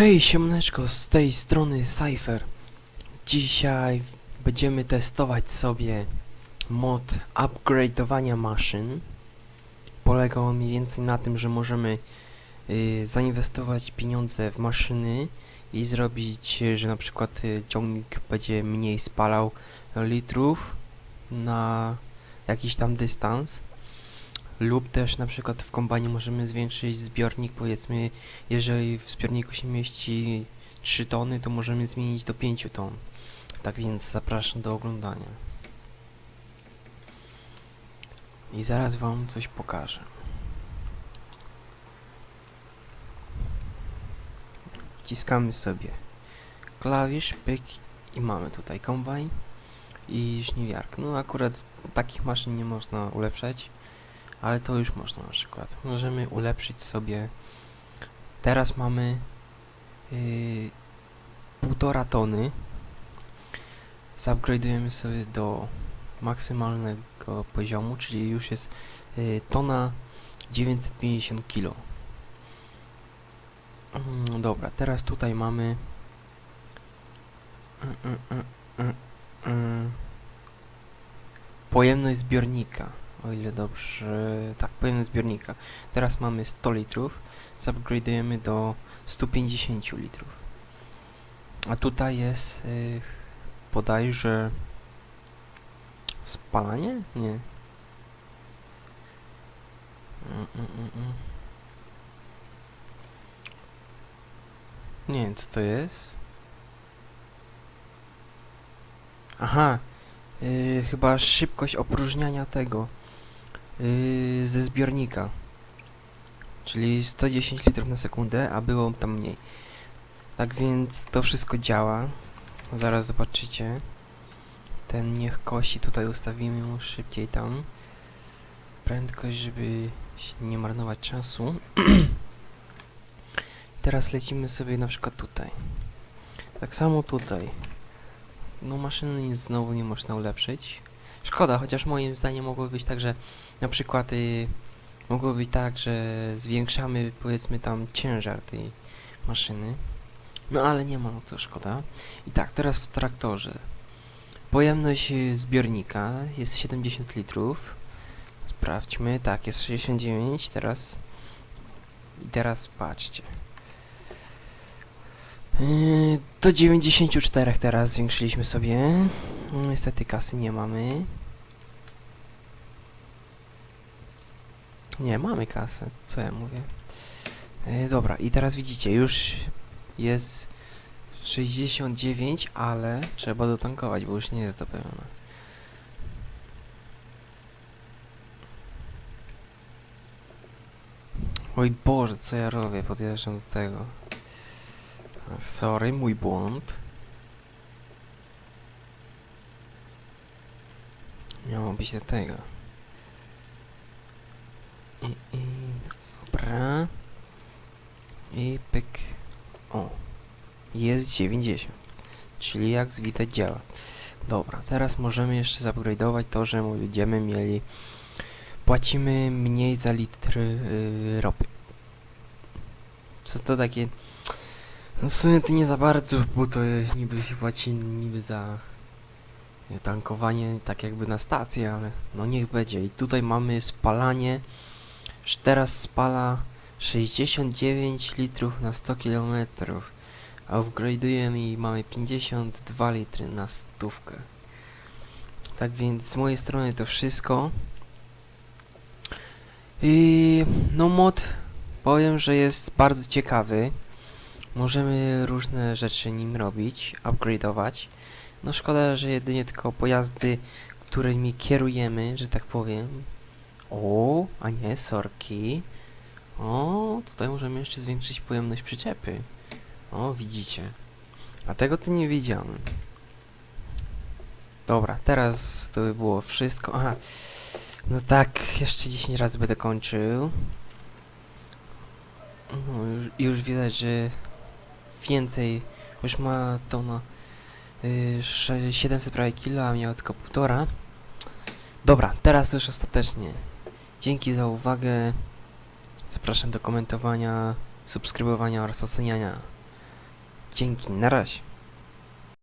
Hej, siemaneczko, z tej strony Cypher. Dzisiaj będziemy testować sobie mod upgrade'owania maszyn. Polega on mniej więcej na tym, że możemy y, zainwestować pieniądze w maszyny i zrobić, y, że na przykład y, ciągnik będzie mniej spalał litrów na jakiś tam dystans. Lub też na przykład w kombajnie możemy zwiększyć zbiornik, powiedzmy jeżeli w zbiorniku się mieści 3 tony, to możemy zmienić do 5 ton. Tak więc zapraszam do oglądania. I zaraz wam coś pokażę. Wciskamy sobie klawisz, pyk i mamy tutaj kombajn i żniwiarkę. No akurat takich maszyn nie można ulepszać, ale to już można na przykład. Możemy ulepszyć sobie Teraz mamy yy, półtora tony. Zupgrade'ujemy sobie do maksymalnego poziomu, czyli już jest yy, tona 950 kg. Mm, dobra, teraz tutaj mamy mm, mm, mm, mm, pojemność zbiornika. O ile dobrze, tak, pojemność zbiornika. Teraz mamy 100 litrów zupgrade'ujemy do 150 litrów. A tutaj jest y, bodajże spalanie? Nie. Mm, mm, mm. Nie wiem co to jest. Aha, y, chyba szybkość opróżniania tego y, ze zbiornika. Czyli 110 litrów na sekundę, a było tam mniej. Tak więc to wszystko działa. Zaraz zobaczycie. Ten niech kosi, tutaj ustawimy mu szybciej tam. Prędkość, żeby nie marnować czasu. Teraz lecimy sobie na przykład tutaj. Tak samo tutaj. No maszyny znowu nie można ulepszyć. Szkoda, chociaż moim zdaniem mogło być tak, że na przykład y, mogło być tak, że zwiększamy powiedzmy tam ciężar tej maszyny. No ale nie ma, no to szkoda. I tak, teraz w traktorze. Pojemność y, zbiornika jest 70 litrów. Sprawdźmy. Tak, jest 69 teraz. I teraz patrzcie. Yy, do 94 teraz zwiększyliśmy sobie. No, Niestety kasy nie mamy. Nie, mamy kasę. Co ja mówię? Yy, dobra, i teraz widzicie, już jest 69, ale trzeba dotankować, bo już nie jest dopełnione. Oj Boże, co ja robię? Podjeżdżam do tego. Sorry, mój błąd. Miało być do tego. I, i, dobra. I pyk. O. Jest 90. Czyli jak widać działa. Dobra, teraz możemy jeszcze zupgrade'ować to, że będziemy mieli... Płacimy mniej za litr yy, ropy. Co to takie... No w sumie to nie za bardzo, bo to niby płaci niby za tankowanie tak jakby na stacji, ale no niech będzie. I tutaj mamy spalanie. Teraz spala 69 litrów na 100 km. Upgrade'ujemy i mamy 52 litry na stówkę. Tak więc z mojej strony to wszystko. I no mod powiem, że jest bardzo ciekawy. Możemy różne rzeczy nim robić, upgrade'ować. No szkoda, że jedynie tylko pojazdy, którymi kierujemy, że tak powiem. O, a nie, sorki. O, tutaj możemy jeszcze zwiększyć pojemność przyczepy. O, widzicie. A tego to nie wiedziałem. Dobra, teraz to by było wszystko. Aha. No tak, jeszcze 10 razy będę kończył. No, już, już widać, że więcej, już ma to na 700 prawie kilo, a miał tylko półtora. Dobra, teraz już ostatecznie. Dzięki za uwagę. Zapraszam do komentowania, subskrybowania oraz oceniania. Dzięki, na razie.